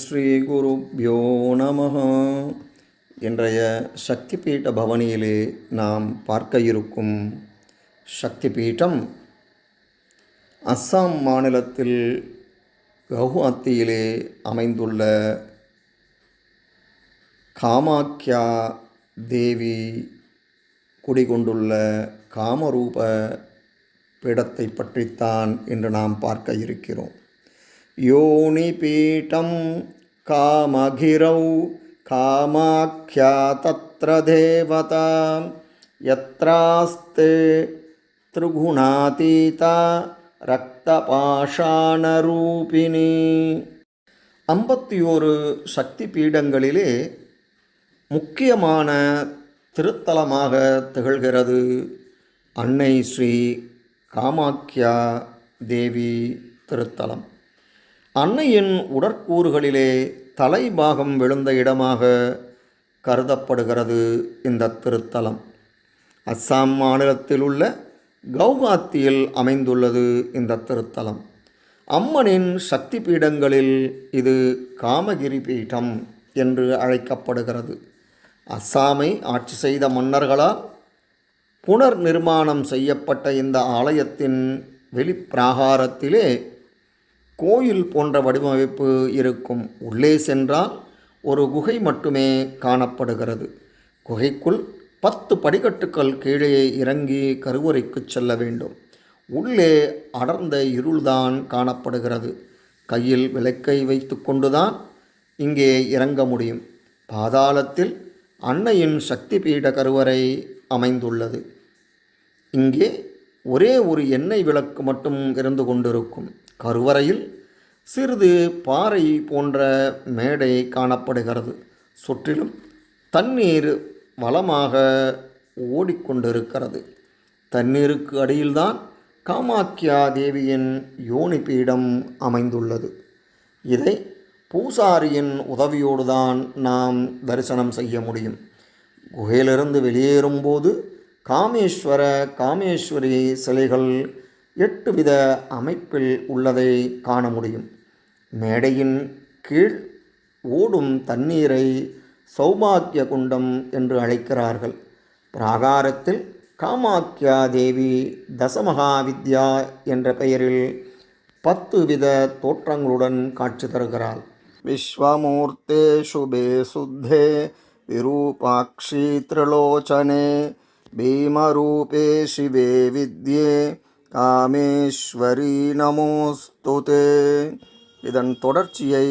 ஸ்ரீ குருப்யோ நம இன்றைய சக்தி பீட்ட பவனியிலே நாம் பார்க்க இருக்கும் சக்தி பீட்டம் அஸ்ஸாம் மாநிலத்தில் கவுஹாத்தியிலே அமைந்துள்ள காமாக்யா தேவி குடிகொண்டுள்ள காமரூப பீடத்தை பற்றித்தான் இன்று நாம் பார்க்க இருக்கிறோம். योनिपीठं कामघिरौ कामाख्या तत्र देवता यत्रास्ते त्रिगुणातीता திரிகுணாதீதா ரக்தபாஷாணரூபிணி ஐம்பத்தி ஓரு சக்தி பீடங்களிலே முக்கியமான திருத்தலமாக திகழ்கிறது அன்னை ஸ்ரீ காமாக்கியா தேவி திருத்தலம் அன்னையின் உடற்கூறுகளிலே தலைபாகம் விழுந்த இடமாக கருதப்படுகிறது இந்த திருத்தலம். அஸ்ஸாம் மாநிலத்தில் உள்ள கவுகாத்தியில் அமைந்துள்ளது இந்த திருத்தலம். அம்மனின் சக்தி பீடங்களில் இது காமகிரி பீடம் என்று அழைக்கப்படுகிறது. அஸ்ஸாமை ஆட்சி செய்த மன்னர்களால் புனர் நிர்மாணம் செய்யப்பட்ட இந்த ஆலயத்தின் வெளிப்பிராகாரத்திலே கோயில் போன்ற வடிவமைப்பு இருக்கும். உள்ளே சென்றால் ஒரு குகை மட்டுமே காணப்படுகிறது. குகைக்குள் பத்து படிக்கட்டுக்கள் கீழே இறங்கி கருவறைக்கு செல்ல வேண்டும். உள்ளே அடர்ந்த இருள்தான் காணப்படுகிறது. கையில் விளக்கை வைத்து கொண்டுதான் இங்கே இறங்க முடியும். பாதாளத்தில் அன்னையின் சக்தி பீட கருவறை அமைந்துள்ளது. இங்கே ஒரே ஒரு எண்ணெய் விளக்கு மட்டும் இருந்து கொண்டிருக்கும். கருவறையில் சிறிது பாறை போன்ற மேடை காணப்படுகிறது. சுற்றிலும் தண்ணீர் வளமாக ஓடிக்கொண்டிருக்கிறது. தண்ணீருக்கு அடியில்தான் காமாக்கியா தேவியின் யோனி பீடம் அமைந்துள்ளது. இதை பூசாரியின் உதவியோடு தான் நாம் தரிசனம் செய்ய முடியும். குகையிலிருந்து வெளியேறும்போது காமேஸ்வர காமேஸ்வரி சிலைகள் எட்டு வித அமைப்பில் உள்ளதை காண முடியும். மேடையின் கீழ் ஓடும் தண்ணீரை சௌபாக்கிய குண்டம் என்று அழைக்கிறார்கள். பிராகாரத்தில் காமாக்கியா தேவி தசமகாவித்யா என்ற பெயரில் பத்து வித தோற்றங்களுடன் காட்சி தருகிறாள். விஸ்வமூர்த்தே சுபே சுத்தே விரூபாட்சி திரிலோச்சனே பீமரூபே சிவே வித்யே காமேஸ்வரி நமோஸ்துதே இதன் தொடர்ச்சியை